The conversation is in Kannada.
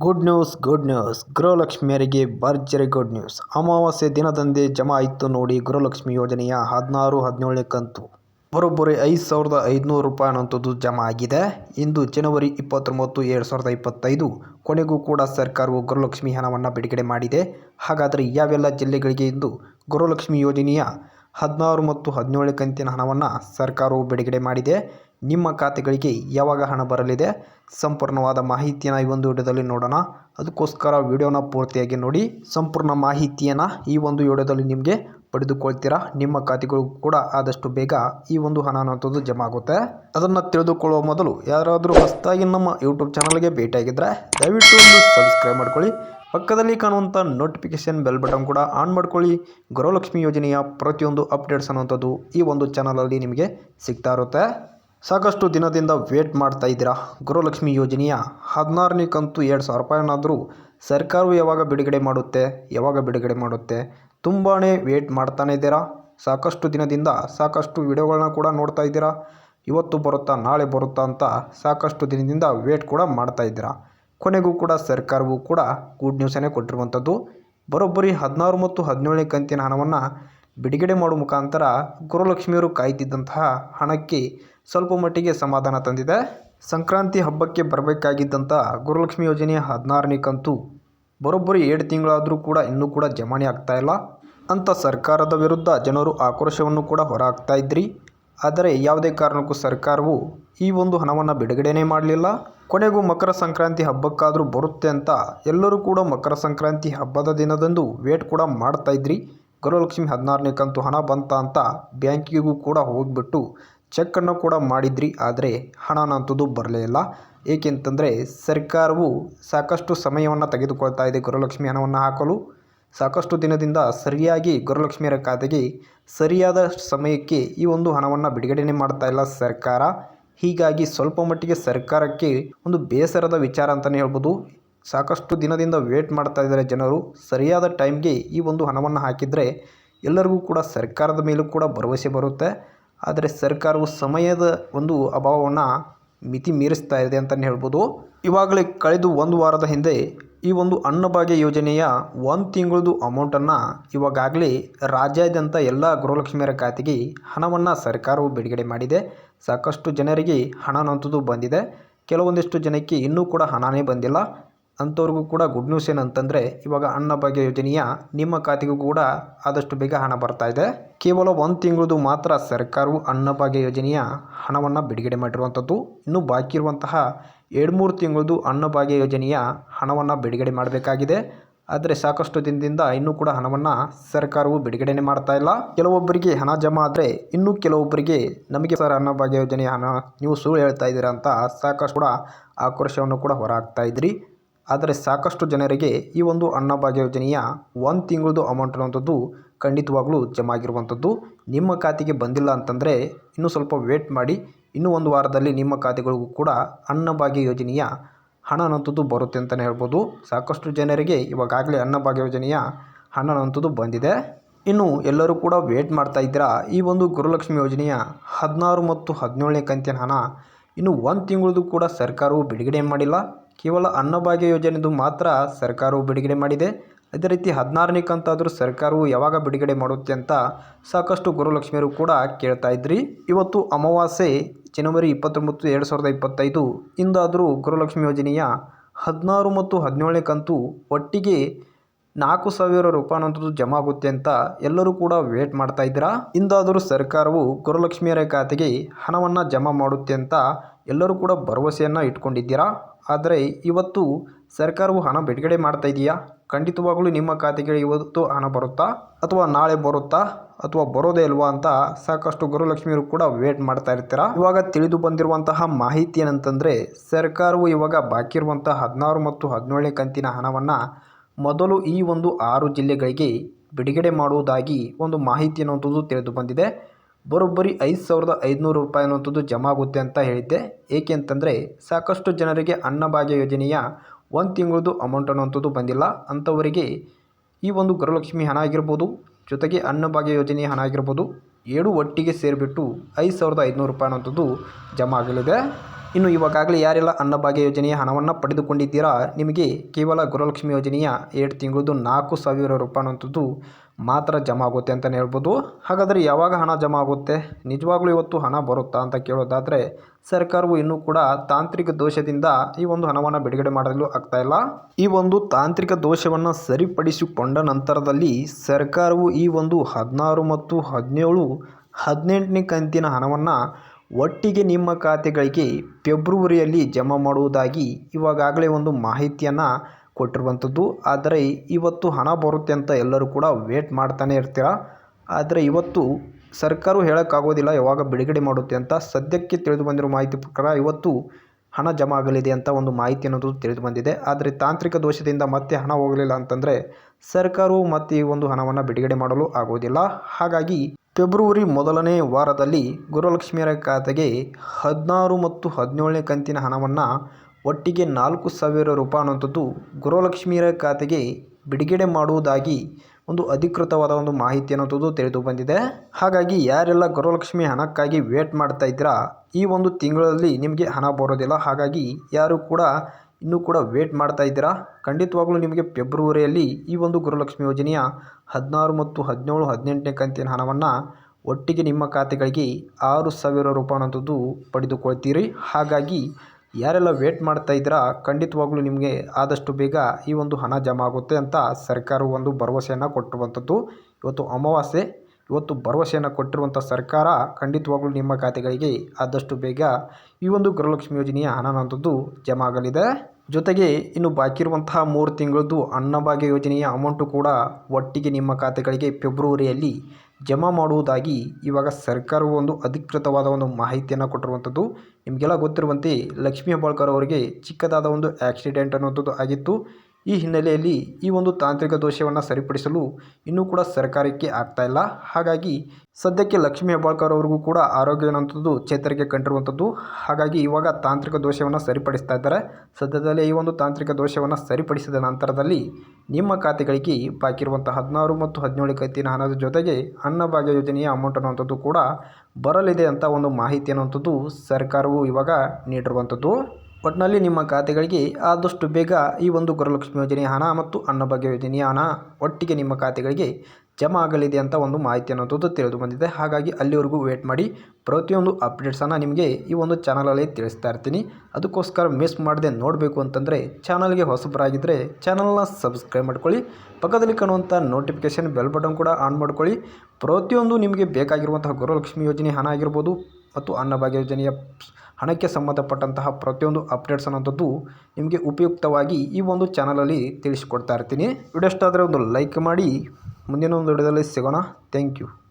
ಗುಡ್ ನ್ಯೂಸ್ ಗುಡ್ ನ್ಯೂಸ್ ಗೃಹಲಕ್ಷ್ಮಿಯರಿಗೆ ಭರ್ಜರಿ ಗುಡ್ ನ್ಯೂಸ್ ಅಮಾವಾಸ್ಯೆ ದಿನದಂದೇ ಜಮಾ ಆಯಿತು ನೋಡಿ ಗೃಹಲಕ್ಷ್ಮಿ ಯೋಜನೆಯ ಹದಿನಾರು, ಹದಿನೇಳನೇ ಕಂತು. ಬರೋಬ್ಬರಿ ಐದು ಸಾವಿರದ ಐದುನೂರು ರೂಪಾಯಿ ಅನ್ನೋಂಥದ್ದು ಜಮಾ ಆಗಿದೆ. ಇಂದು ಜನವರಿ ಇಪ್ಪತ್ತೊಂಬತ್ತು, ಎರಡು ಸಾವಿರದ ಇಪ್ಪತ್ತೈದು. ಕೊನೆಗೂ ಕೂಡ ಸರ್ಕಾರವು ಗೃಹಲಕ್ಷ್ಮಿ ಹಣವನ್ನು ಬಿಡುಗಡೆ ಮಾಡಿದೆ. ಹಾಗಾದರೆ ಯಾವೆಲ್ಲ ಜಿಲ್ಲೆಗಳಿಗೆ ಇಂದು ಗೃಹಲಕ್ಷ್ಮಿ ಯೋಜನೆಯ ಹದಿನಾರು ಮತ್ತು ಹದಿನೇಳನೇ ಕಂತಿನ ಹಣವನ್ನು ಸರ್ಕಾರವು ಬಿಡುಗಡೆ ಮಾಡಿದೆ? ನಿಮ್ಮ ಖಾತೆಗಳಿಗೆ ಯಾವಾಗ ಹಣ ಬರಲಿದೆ? ಸಂಪೂರ್ಣವಾದ ಮಾಹಿತಿಯನ್ನು ಈ ಒಂದು ವಿಡಿಯೋದಲ್ಲಿ ನೋಡೋಣ. ಅದಕ್ಕೋಸ್ಕರ ವಿಡಿಯೋನ ಪೂರ್ತಿಯಾಗಿ ನೋಡಿ. ಸಂಪೂರ್ಣ ಮಾಹಿತಿಯನ್ನು ಈ ಒಂದು ವಿಡಿಯೋದಲ್ಲಿ ನಿಮಗೆ ಪಡೆದುಕೊಳ್ತೀರಾ? ನಿಮ್ಮ ಖಾತೆಗಳು ಕೂಡ ಆದಷ್ಟು ಬೇಗ ಈ ಒಂದು ಹಣ ಅನ್ನೋಂಥದ್ದು ಜಮಾ ಆಗುತ್ತೆ. ಅದನ್ನು ತಿಳಿದುಕೊಳ್ಳುವ ಮೊದಲು ಯಾರಾದರೂ ಹೊಸದಾಗಿ ನಮ್ಮ ಯೂಟ್ಯೂಬ್ ಚಾನಲ್ಗೆ ಭೇಟಿಯಾಗಿದ್ದರೆ ದಯವಿಟ್ಟು ಒಂದು ಸಬ್ಸ್ಕ್ರೈಬ್ ಮಾಡ್ಕೊಳ್ಳಿ. ಪಕ್ಕದಲ್ಲಿ ಕಾಣುವಂಥ ನೋಟಿಫಿಕೇಷನ್ ಬೆಲ್ ಬಟನ್ ಕೂಡ ಆನ್ ಮಾಡ್ಕೊಳ್ಳಿ. ಗೃಹಲಕ್ಷ್ಮಿ ಯೋಜನೆಯ ಪ್ರತಿಯೊಂದು ಅಪ್ಡೇಟ್ಸ್ ಅನ್ನುವಂಥದ್ದು ಈ ಒಂದು ಚಾನಲಲ್ಲಿ ನಿಮಗೆ ಸಿಗ್ತಾ ಇರುತ್ತೆ. ಸಾಕಷ್ಟು ದಿನದಿಂದ ವೇಟ್ ಮಾಡ್ತಾ ಇದ್ದೀರಾ? ಗೃಹಲಕ್ಷ್ಮಿ ಯೋಜನೆಯ ಹದಿನಾರನೇ ಕಂತು ಎರಡು ಸಾವಿರ ರೂಪಾಯಿನಾದರೂ ಸರ್ಕಾರವು ಯಾವಾಗ ಬಿಡುಗಡೆ ಮಾಡುತ್ತೆ, ಯಾವಾಗ ಬಿಡುಗಡೆ ಮಾಡುತ್ತೆ ತುಂಬಾ ವೇಟ್ ಮಾಡ್ತಾನೆ ಇದ್ದೀರಾ? ಸಾಕಷ್ಟು ದಿನದಿಂದ ಸಾಕಷ್ಟು ವಿಡಿಯೋಗಳನ್ನ ಕೂಡ ನೋಡ್ತಾ ಇದ್ದೀರಾ? ಇವತ್ತು ಬರುತ್ತಾ, ನಾಳೆ ಬರುತ್ತಾ ಅಂತ ಸಾಕಷ್ಟು ದಿನದಿಂದ ವೇಟ್ ಕೂಡ ಮಾಡ್ತಾ ಇದ್ದೀರಾ? ಕೊನೆಗೂ ಕೂಡ ಸರ್ಕಾರವು ಕೂಡ ಗುಡ್ ನ್ಯೂಸನ್ನೇ ಕೊಟ್ಟಿರುವಂಥದ್ದು. ಬರೋಬ್ಬರಿ ಹದಿನಾರು ಮತ್ತು ಹದಿನೇಳನೇ ಕಂತಿನ ಹಣವನ್ನು ಬಿಡುಗಡೆ ಮಾಡುವ ಮುಖಾಂತರ ಗುರುಲಕ್ಷ್ಮಿಯವರು ಕಾಯ್ದಿದ್ದಂತಹ ಹಣಕ್ಕೆ ಸ್ವಲ್ಪ ಮಟ್ಟಿಗೆ ಸಮಾಧಾನ ತಂದಿದೆ. ಸಂಕ್ರಾಂತಿ ಹಬ್ಬಕ್ಕೆ ಬರಬೇಕಾಗಿದ್ದಂಥ ಗುರುಲಕ್ಷ್ಮಿ ಯೋಜನೆಯ ಹದಿನಾರನೇ ಕಂತು. ಬರೋಬ್ಬರಿ ಏಳು ತಿಂಗಳಾದರೂ ಕೂಡ ಇನ್ನೂ ಕೂಡ ಜಮಾನೆ ಆಗ್ತಾ ಇಲ್ಲ. ಅಂತ ಸರ್ಕಾರದ ವಿರುದ್ಧ ಜನರು ಆಕ್ರೋಶವನ್ನು ಕೂಡ ಹೊರಹಾಕ್ತಾ ಇದ್ರಿ. ಆದರೆ ಯಾವುದೇ ಕಾರಣಕ್ಕೂ ಸರ್ಕಾರವು ಈ ಒಂದು ಹಣವನ್ನು ಬಿಡುಗಡೆನೇ ಮಾಡಲಿಲ್ಲ. ಕೊನೆಗೂ ಮಕರ ಸಂಕ್ರಾಂತಿ ಹಬ್ಬಕ್ಕಾದರೂ ಬರುತ್ತೆ ಅಂತ ಎಲ್ಲರೂ ಕೂಡ ಮಕರ ಸಂಕ್ರಾಂತಿ ಹಬ್ಬದ ದಿನದಂದು ವೇಟ್ ಕೂಡ ಮಾಡ್ತಾ ಇದ್ರಿ. ಗೃಹಲಕ್ಷ್ಮಿ ಹದಿನಾರನೇ ಕಂತು ಹಣ ಬಂತ ಅಂತ ಬ್ಯಾಂಕಿಗೂ ಕೂಡ ಹೋಗಿಬಿಟ್ಟು ಚೆಕ್ಕನ್ನು ಕೂಡ ಮಾಡಿದ್ರಿ, ಆದರೆ ಹಣ ಅನ್ನೋಂಥದ್ದು ಬರಲೇ ಇಲ್ಲ. ಏಕೆಂತಂದರೆ ಸರ್ಕಾರವು ಸಾಕಷ್ಟು ಸಮಯವನ್ನು ತೆಗೆದುಕೊಳ್ತಾ ಇದೆ ಗೃಹಲಕ್ಷ್ಮಿ ಹಣವನ್ನು ಹಾಕಲು. ಸಾಕಷ್ಟು ದಿನದಿಂದ ಸರಿಯಾಗಿ ಗೃಹಲಕ್ಷ್ಮಿಯರ ಖಾತೆಗೆ ಸರಿಯಾದ ಸಮಯಕ್ಕೆ ಈ ಒಂದು ಹಣವನ್ನು ಬಿಡುಗಡೆನೇ ಮಾಡ್ತಾ ಇಲ್ಲ ಸರ್ಕಾರ. ಹೀಗಾಗಿ ಸ್ವಲ್ಪ ಮಟ್ಟಿಗೆ ಸರ್ಕಾರಕ್ಕೆ ಒಂದು ಬೇಸರದ ವಿಚಾರ ಅಂತಲೇ ಹೇಳ್ಬೋದು. ಸಾಕಷ್ಟು ದಿನದಿಂದ ವೇಟ್ ಮಾಡ್ತಾ ಇದ್ದಾರೆ ಜನರು. ಸರಿಯಾದ ಟೈಮ್ಗೆ ಈ ಒಂದು ಹಣವನ್ನು ಹಾಕಿದರೆ ಎಲ್ಲರಿಗೂ ಕೂಡ ಸರ್ಕಾರದ ಮೇಲೂ ಕೂಡ ಭರವಸೆ ಬರುತ್ತೆ. ಆದರೆ ಸರ್ಕಾರವು ಸಮಯದ ಒಂದು ಅಭಾವವನ್ನು ಮಿತಿ ಮೀರಿಸ್ತಾ ಇದೆ ಅಂತಲೇ ಹೇಳ್ಬೋದು. ಇವಾಗಲೇ ಕಳೆದು ಒಂದು ವಾರದ ಹಿಂದೆ ಈ ಒಂದು ಅನ್ನಭಾಗ್ಯ ಯೋಜನೆಯ ಒಂದು ತಿಂಗಳದು ಅಮೌಂಟನ್ನು ಇವಾಗಲೇ ರಾಜ್ಯಾದ್ಯಂತ ಎಲ್ಲ ಗೃಹಲಕ್ಷ್ಮಿಯರ ಖಾತೆಗೆ ಹಣವನ್ನು ಸರ್ಕಾರವು ಬಿಡುಗಡೆ ಮಾಡಿದೆ. ಸಾಕಷ್ಟು ಜನರಿಗೆ ಹಣ ಅನ್ನೋಂಥದ್ದು ಬಂದಿದೆ. ಕೆಲವೊಂದಿಷ್ಟು ಜನಕ್ಕೆ ಇನ್ನೂ ಕೂಡ ಹಣನೇ ಬಂದಿಲ್ಲ. ಅಂಥವ್ರಿಗೂ ಕೂಡ ಗುಡ್ ನ್ಯೂಸ್ ಏನಂತಂದರೆ, ಇವಾಗ ಅನ್ನಭಾಗ್ಯ ಯೋಜನೆಯ ನಿಮ್ಮ ಖಾತೆಗೂ ಕೂಡ ಆದಷ್ಟು ಬೇಗ ಹಣ ಬರ್ತಾ ಇದೆ. ಕೇವಲ ಒಂದು ತಿಂಗಳದು ಮಾತ್ರ ಸರ್ಕಾರವು ಅನ್ನಭಾಗ್ಯ ಯೋಜನೆಯ ಹಣವನ್ನು ಬಿಡುಗಡೆ ಮಾಡಿರುವಂಥದ್ದು. ಇನ್ನು ಬಾಕಿ ಇರುವಂತಹ ಎರಡು ಮೂರು ತಿಂಗಳದು ಅನ್ನಭಾಗ್ಯ ಯೋಜನೆಯ ಹಣವನ್ನು ಬಿಡುಗಡೆ ಮಾಡಬೇಕಾಗಿದೆ. ಆದರೆ ಸಾಕಷ್ಟು ದಿನದಿಂದ ಇನ್ನೂ ಕೂಡ ಹಣವನ್ನು ಸರ್ಕಾರವು ಬಿಡುಗಡೆ ಮಾಡ್ತಾ ಇಲ್ಲ. ಕೆಲವೊಬ್ಬರಿಗೆ ಹಣ ಜಮಾ ಆದರೆ ಇನ್ನೂ ಕೆಲವೊಬ್ಬರಿಗೆ ನಮಗೆ ಸರ್ ಅನ್ನಭಾಗ್ಯ ಯೋಜನೆಯ ಹಣ ನೀವು ಸುಳ್ಳು ಹೇಳ್ತಾ ಇದ್ದೀರಾ ಅಂತ ಸಾಕಷ್ಟು ಕೂಡ ಆಕ್ರೋಶವನ್ನು ಕೂಡ ಹೊರಹಾಕ್ತಾ ಇದ್ರಿ. ಆದರೆ ಸಾಕಷ್ಟು ಜನರಿಗೆ ಈ ಒಂದು ಅನ್ನಭಾಗ್ಯ ಯೋಜನೆಯ ಒಂದು ತಿಂಗಳದು ಅಮೌಂಟ್ ಅನ್ನುವಂಥದ್ದು ಖಂಡಿತವಾಗಲೂ ಜಮಾ ಆಗಿರುವಂಥದ್ದು ನಿಮ್ಮ ಖಾತೆಗೆ ಬಂದಿಲ್ಲ ಅಂತಂದರೆ ಇನ್ನೂ ಸ್ವಲ್ಪ ವೇಟ್ ಮಾಡಿ. ಇನ್ನೂ ಒಂದು ವಾರದಲ್ಲಿ ನಿಮ್ಮ ಖಾತೆಗಳಿಗೂ ಕೂಡ ಅನ್ನಭಾಗ್ಯ ಯೋಜನೆಯ ಹಣ ಅನ್ನೋಂಥದ್ದು ಬರುತ್ತೆ ಅಂತಲೇ ಹೇಳ್ಬೋದು. ಸಾಕಷ್ಟು ಜನರಿಗೆ ಇವಾಗಾಗಲೇ ಅನ್ನಭಾಗ್ಯ ಯೋಜನೆಯ ಹಣ ಅನ್ನೋಂಥದ್ದು ಬಂದಿದೆ. ಇನ್ನು ಎಲ್ಲರೂ ಕೂಡ ವೇಟ್ ಮಾಡ್ತಾ ಇದ್ದೀರಾ? ಈ ಒಂದು ಗುರುಲಕ್ಷ್ಮಿ ಯೋಜನೆಯ ಹದಿನಾರು ಮತ್ತು ಹದಿನೇಳನೇ ಕಂತಿನ ಹಣ ಇನ್ನು ಒಂದು ತಿಂಗಳದು ಕೂಡ ಸರ್ಕಾರವು ಬಿಡುಗಡೆ ಮಾಡಿಲ್ಲ. ಕೇವಲ ಅನ್ನಭಾಗ್ಯ ಯೋಜನೆದು ಮಾತ್ರ ಸರ್ಕಾರವು ಬಿಡುಗಡೆ ಮಾಡಿದೆ. ಅದೇ ರೀತಿ ಹದಿನಾರನೇ ಕಂತಾದರೂ ಸರ್ಕಾರವು ಯಾವಾಗ ಬಿಡುಗಡೆ ಮಾಡುತ್ತೆ ಅಂತ ಸಾಕಷ್ಟು ಗುರುಲಕ್ಷ್ಮಿಯರು ಕೂಡ ಕೇಳ್ತಾ ಇದ್ರಿ. ಇವತ್ತು ಅಮಾವಾಸ್ಯೆ, ಜನವರಿ ಇಪ್ಪತ್ತೊಂಬತ್ತು, ಎರಡು ಸಾವಿರದ ಇಪ್ಪತ್ತೈದು. ಇಂದಾದರೂ ಗುರುಲಕ್ಷ್ಮಿ ಯೋಜನೆಯ ಹದಿನಾರು ಮತ್ತು ಹದಿನೇಳನೇ ಕಂತು ಒಟ್ಟಿಗೆ ನಾಲ್ಕು ಸಾವಿರ ರೂಪಾಯಿ ಅನ್ನೋಂಥದ್ದು ಜಮಾ ಆಗುತ್ತೆ ಅಂತ ಎಲ್ಲರೂ ಕೂಡ ವೇಟ್ ಮಾಡ್ತಾ ಇದ್ದೀರಾ? ಇಂದಾದರೂ ಸರ್ಕಾರವು ಗುರುಲಕ್ಷ್ಮಿಯರ ಖಾತೆಗೆ ಹಣವನ್ನು ಜಮಾ ಮಾಡುತ್ತೆ ಅಂತ ಎಲ್ಲರೂ ಕೂಡ ಭರವಸೆಯನ್ನು ಇಟ್ಕೊಂಡಿದ್ದೀರಾ? ಆದರೆ ಇವತ್ತು ಸರ್ಕಾರವು ಹಣ ಬಿಡುಗಡೆ ಮಾಡ್ತಾ ಇದೆಯಾ? ಖಂಡಿತವಾಗಲೂ ನಿಮ್ಮ ಖಾತೆಗೆ ಇವತ್ತು ಹಣ ಬರುತ್ತಾ? ಅಥವಾ ನಾಳೆ ಬರುತ್ತಾ? ಅಥವಾ ಬರೋದೇ ಇಲ್ವಾ ಅಂತ ಸಾಕಷ್ಟು ಗೃಹಲಕ್ಷ್ಮಿಯರು ಕೂಡ ವೇಟ್ ಮಾಡ್ತಾ ಇರ್ತೀರಾ? ಇವಾಗ ತಿಳಿದು ಬಂದಿರುವಂತಹ ಮಾಹಿತಿ ಏನಂತಂದರೆ, ಸರ್ಕಾರವು ಇವಾಗ ಬಾಕಿ ಇರುವಂತಹ ಹದಿನಾರು ಮತ್ತು ಹದಿನೇಳನೇ ಕಂತಿನ ಹಣವನ್ನು ಮೊದಲು ಈ ಒಂದು ಆರು ಜಿಲ್ಲೆಗಳಿಗೆ ಬಿಡುಗಡೆ ಮಾಡುವುದಾಗಿ ಒಂದು ಮಾಹಿತಿ ಅನ್ನುವಂಥದ್ದು ತಿಳಿದು ಬಂದಿದೆ. ಬರೋಬ್ಬರಿ ಐದು ಸಾವಿರದ ಐದುನೂರು ರೂಪಾಯಿ ಅನ್ನುವಂಥದ್ದು ಜಮಾ ಆಗುತ್ತೆ ಅಂತ ಹೇಳಿದ್ದೆ. ಏಕೆ ಅಂತಂದರೆ ಸಾಕಷ್ಟು ಜನರಿಗೆ ಅನ್ನಭಾಗ್ಯ ಯೋಜನೆಯ ಒಂದು ತಿಂಗಳದ್ದು ಅಮೌಂಟ್ ಅನ್ನುವಂಥದ್ದು ಬಂದಿಲ್ಲ. ಅಂಥವರಿಗೆ ಈ ಒಂದು ಗೃಹಲಕ್ಷ್ಮಿ ಹಣ ಆಗಿರ್ಬೋದು, ಜೊತೆಗೆ ಅನ್ನಭಾಗ್ಯ ಯೋಜನೆಯ ಹಣ ಆಗಿರ್ಬೋದು, ಏಳು ಒಟ್ಟಿಗೆ ಸೇರಿಬಿಟ್ಟು ಐದು ಸಾವಿರದ ಐದುನೂರು ರೂಪಾಯಿ ಅನ್ನುವಂಥದ್ದು ಜಮಾ ಆಗಲಿದೆ. ಇನ್ನು ಇವಾಗಲೇ ಯಾರೆಲ್ಲ ಅನ್ನಭಾಗ್ಯ ಯೋಜನೆಯ ಹಣವನ್ನು ಪಡೆದುಕೊಂಡಿದ್ದೀರಾ, ನಿಮಗೆ ಕೇವಲ ಗೃಹಲಕ್ಷ್ಮಿ ಯೋಜನೆಯ ಎರಡು ತಿಂಗಳದ್ದು ನಾಲ್ಕು ಸಾವಿರ ರೂಪಾಯಿ ಮಾತ್ರ ಜಮಾ ಆಗುತ್ತೆ ಅಂತಲೇ ಹೇಳ್ಬೋದು. ಹಾಗಾದರೆ ಯಾವಾಗ ಹಣ ಜಮಾ ಆಗುತ್ತೆ ನಿಜವಾಗ್ಲೂ ಇವತ್ತು ಹಣ ಬರುತ್ತಾ ಅಂತ ಕೇಳೋದಾದರೆ, ಸರ್ಕಾರವು ಇನ್ನೂ ಕೂಡ ತಾಂತ್ರಿಕ ದೋಷದಿಂದ ಈ ಒಂದು ಹಣವನ್ನು ಬಿಡುಗಡೆ ಮಾಡಲು ಆಗ್ತಾ ಇಲ್ಲ. ಈ ಒಂದು ತಾಂತ್ರಿಕ ದೋಷವನ್ನು ಸರಿಪಡಿಸಿಕೊಂಡ ನಂತರದಲ್ಲಿ ಸರ್ಕಾರವು ಈ ಒಂದು ಹದಿನಾರು ಮತ್ತು ಹದಿನೇಳು, ಹದಿನೆಂಟನೇ ಕಂತಿನ ಹಣವನ್ನು ಒಟ್ಟಿಗೆ ನಿಮ್ಮ ಖಾತೆಗಳಿಗೆ ಫೆಬ್ರವರಿಯಲ್ಲಿ ಜಮಾ ಮಾಡುವುದಾಗಿ ಇವಾಗಾಗಲೇ ಒಂದು ಮಾಹಿತಿಯನ್ನು ಕೊಟ್ಟಿರುವಂಥದ್ದು ಆದರೆ ಇವತ್ತು ಹಣ ಬರುತ್ತೆ ಅಂತ ಎಲ್ಲರೂ ಕೂಡ ವೇಟ್ ಮಾಡ್ತಾನೆ ಇರ್ತೀರ? ಆದರೆ ಇವತ್ತು ಸರ್ಕಾರವು ಹೇಳೋಕ್ಕಾಗೋದಿಲ್ಲ, ಯಾವಾಗ ಬಿಡುಗಡೆ ಮಾಡುತ್ತೆ ಅಂತ. ಸದ್ಯಕ್ಕೆ ತಿಳಿದು ಬಂದಿರೋ ಮಾಹಿತಿ ಪ್ರಕಾರ ಇವತ್ತು ಹಣ ಜಮಾ ಆಗಲಿದೆ ಅಂತ ಒಂದು ಮಾಹಿತಿ ಅನ್ನೋದು ತಿಳಿದು ಬಂದಿದೆ. ಆದರೆ ತಾಂತ್ರಿಕ ದೋಷದಿಂದ ಮತ್ತೆ ಹಣ ಹೋಗಲಿಲ್ಲ ಅಂತಂದರೆ ಸರ್ಕಾರವು ಮತ್ತೆ ಈ ಒಂದು ಹಣವನ್ನು ಬಿಡುಗಡೆ ಮಾಡಲು ಆಗೋದಿಲ್ಲ. ಹಾಗಾಗಿ ಫೆಬ್ರವರಿ ಮೊದಲನೇ ವಾರದಲ್ಲಿ ಗುರುಲಕ್ಷ್ಮಿಯರ ಖಾತೆಗೆ ಹದಿನಾರು ಮತ್ತು ಹದಿನೇಳನೇ ಕಂತಿನ ಹಣವನ್ನು ಒಟ್ಟಿಗೆ ನಾಲ್ಕು ಸಾವಿರ ರೂಪಾಯಿ ಅನ್ನುವಂಥದ್ದು ಗೃಹಲಕ್ಷ್ಮಿಯರ ಖಾತೆಗೆ ಬಿಡುಗಡೆ ಮಾಡುವುದಾಗಿ ಒಂದು ಅಧಿಕೃತವಾದ ಒಂದು ಮಾಹಿತಿ ಅನ್ನೋಂಥದ್ದು ತಿಳಿದು ಬಂದಿದೆ. ಹಾಗಾಗಿ ಯಾರೆಲ್ಲ ಗೃಹಲಕ್ಷ್ಮಿ ಹಣಕ್ಕಾಗಿ ವೇಟ್ ಮಾಡ್ತಾ ಇದ್ದೀರಾ, ಈ ಒಂದು ತಿಂಗಳಲ್ಲಿ ನಿಮಗೆ ಹಣ ಬರೋದಿಲ್ಲ. ಹಾಗಾಗಿ ಯಾರು ಕೂಡ ಇನ್ನೂ ಕೂಡ ವೇಟ್ ಮಾಡ್ತಾ ಇದ್ದೀರಾ? ಖಂಡಿತವಾಗ್ಲೂ ನಿಮಗೆ ಫೆಬ್ರವರಿಯಲ್ಲಿ ಈ ಒಂದು ಗೃಹಲಕ್ಷ್ಮಿ ಯೋಜನೆಯ ಹದಿನಾರು ಮತ್ತು ಹದಿನೇಳು, ಹದಿನೆಂಟನೇ ಕಂತಿನ ಹಣವನ್ನು ಒಟ್ಟಿಗೆ ನಿಮ್ಮ ಖಾತೆಗಳಿಗೆ ಆರು ಸಾವಿರ ರೂಪಾಯಿ ಅನ್ನೋಂಥದ್ದು ಪಡೆದುಕೊಳ್ತೀರಿ. ಹಾಗಾಗಿ ಯಾರೆಲ್ಲ ವೇಟ್ ಮಾಡ್ತಾ ಇದ್ದೀರಾ, ಖಂಡಿತವಾಗ್ಲೂ ನಿಮಗೆ ಆದಷ್ಟು ಬೇಗ ಈ ಒಂದು ಹಣ ಜಮಾ ಆಗುತ್ತೆ ಅಂತ ಸರ್ಕಾರವು ಒಂದು ಭರವಸೆಯನ್ನು ಕೊಟ್ಟಿರುವಂಥದ್ದು ಇವತ್ತು ಅಮಾವಾಸ್ಯೆ, ಇವತ್ತು ಭರವಸೆಯನ್ನು ಕೊಟ್ಟಿರುವಂಥ ಸರ್ಕಾರ ಖಂಡಿತವಾಗ್ಲೂ ನಿಮ್ಮ ಖಾತೆಗಳಿಗೆ ಆದಷ್ಟು ಬೇಗ ಈ ಒಂದು ಗೃಹಲಕ್ಷ್ಮಿ ಯೋಜನೆಯ ಹಣ ಅನ್ನೋಂಥದ್ದು ಜಮಾ ಆಗಲಿದೆ. ಜೊತೆಗೆ ಇನ್ನು ಬಾಕಿ ಇರುವಂತಹ ಮೂರು ತಿಂಗಳದ್ದು ಅನ್ನಭಾಗ್ಯ ಯೋಜನೆಯ ಅಮೌಂಟು ಕೂಡ ಒಟ್ಟಿಗೆ ನಿಮ್ಮ ಖಾತೆಗಳಿಗೆ ಫೆಬ್ರವರಿಯಲ್ಲಿ ಜಮಾ ಮಾಡುವುದಾಗಿ ಇವಾಗ ಸರ್ಕಾರವು ಒಂದು ಅಧಿಕೃತವಾದ ಒಂದು ಮಾಹಿತಿಯನ್ನು ಕೊಟ್ಟಿರುವಂಥದ್ದು. ನಿಮಗೆಲ್ಲ ಗೊತ್ತಿರುವಂತೆ ಲಕ್ಷ್ಮೀ ಹೆಬ್ಬಾಳ್ಕರ್ ಅವರಿಗೆ ಚಿಕ್ಕದಾದ ಒಂದು ಆಕ್ಸಿಡೆಂಟ್ ಅನ್ನುವಂಥದ್ದು ಆಗಿತ್ತು. ಈ ಹಿನ್ನೆಲೆಯಲ್ಲಿ ಈ ಒಂದು ತಾಂತ್ರಿಕ ದೋಷವನ್ನು ಸರಿಪಡಿಸಲು ಇನ್ನೂ ಕೂಡ ಸರ್ಕಾರಕ್ಕೆ ಆಗ್ತಾ ಇಲ್ಲ. ಹಾಗಾಗಿ ಸದ್ಯಕ್ಕೆ ಲಕ್ಷ್ಮೀ ಹೆಬ್ಬಾಳ್ಕರ್ ಅವ್ರಿಗೂ ಕೂಡ ಆರೋಗ್ಯ ಅನ್ನುವಂಥದ್ದು ಚೇತರಿಕೆ ಕಂಡಿರುವಂಥದ್ದು ಹಾಗಾಗಿ ಇವಾಗ ತಾಂತ್ರಿಕ ದೋಷವನ್ನು ಸರಿಪಡಿಸ್ತಾ ಇದ್ದಾರೆ. ಸದ್ಯದಲ್ಲೇ ಈ ಒಂದು ತಾಂತ್ರಿಕ ದೋಷವನ್ನು ಸರಿಪಡಿಸಿದ ನಂತರದಲ್ಲಿ ನಿಮ್ಮ ಖಾತೆಗಳಿಗೆ ಬಾಕಿ ಇರುವಂಥ ಹದಿನಾರು ಮತ್ತು ಹದಿನೇಳು ಕಂತಿನ ಹಣದ ಜೊತೆಗೆ ಅನ್ನಭಾಗ್ಯ ಯೋಜನೆಯ ಅಮೌಂಟ್ ಅನ್ನುವಂಥದ್ದು ಕೂಡ ಬರಲಿದೆ ಅಂತ ಒಂದು ಮಾಹಿತಿ ಅನ್ನುವಂಥದ್ದು ಸರ್ಕಾರವು ಇವಾಗ ನೀಡಿರುವಂಥದ್ದು. ಒಟ್ಟಿನಲ್ಲಿ ನಿಮ್ಮ ಖಾತೆಗಳಿಗೆ ಆದಷ್ಟು ಬೇಗ ಈ ಒಂದು ಗೃಹಲಕ್ಷ್ಮಿ ಯೋಜನೆಯ ಹಣ ಮತ್ತು ಅನ್ನಭಾಗ್ಯ ಯೋಜನೆಯ ಹಣ ಒಟ್ಟಿಗೆ ನಿಮ್ಮ ಖಾತೆಗಳಿಗೆ ಜಮಾ ಆಗಲಿದೆ ಅಂತ ಒಂದು ಮಾಹಿತಿ ಅನ್ನೋದು ತಿಳಿದು ಬಂದಿದೆ. ಹಾಗಾಗಿ ಅಲ್ಲಿವರೆಗೂ ವೇಟ್ ಮಾಡಿ. ಪ್ರತಿಯೊಂದು ಅಪ್ಡೇಟ್ಸನ್ನು ನಿಮಗೆ ಈ ಒಂದು ಚಾನಲಲ್ಲಿ ತಿಳಿಸ್ತಾ ಇರ್ತೀನಿ. ಅದಕ್ಕೋಸ್ಕರ ಮಿಸ್ ಮಾಡದೆ ನೋಡಬೇಕು ಅಂತಂದರೆ ಚಾನಲ್ಗೆ ಹೊಸಬರಾಗಿದ್ದರೆ ಚಾನಲ್ನ ಸಬ್ಸ್ಕ್ರೈಬ್ ಮಾಡ್ಕೊಳ್ಳಿ. ಪಕ್ಕದಲ್ಲಿ ಕಾಣುವಂಥ ನೋಟಿಫಿಕೇಷನ್ ಬೆಲ್ ಬಟನ್ ಕೂಡ ಆನ್ ಮಾಡ್ಕೊಳ್ಳಿ. ಪ್ರತಿಯೊಂದು ನಿಮಗೆ ಬೇಕಾಗಿರುವಂತಹ ಗೃಹಲಕ್ಷ್ಮಿ ಯೋಜನೆ ಹಣ ಆಗಿರ್ಬೋದು ಮತ್ತು ಅನ್ನಭಾಗ್ಯ ಯೋಜನೆಯ ಹಣಕ್ಕೆ ಸಂಬಂಧಪಟ್ಟಂತಹ ಪ್ರತಿಯೊಂದು ಅಪ್ಡೇಟ್ಸ್ ಅನ್ನೋಂಥದ್ದು ನಿಮಗೆ ಉಪಯುಕ್ತವಾಗಿ ಈ ಒಂದು ಚಾನಲಲ್ಲಿ ತಿಳಿಸಿಕೊಡ್ತಾ ಇರ್ತೀನಿ. ವಿಡಿಯೋ ಇಷ್ಟ ಆದರೆ ಒಂದು ಲೈಕ್ ಮಾಡಿ. ಮುಂದಿನ ಒಂದು ವಿಡಿಯೋದಲ್ಲಿ ಸಿಗೋಣ. Thank you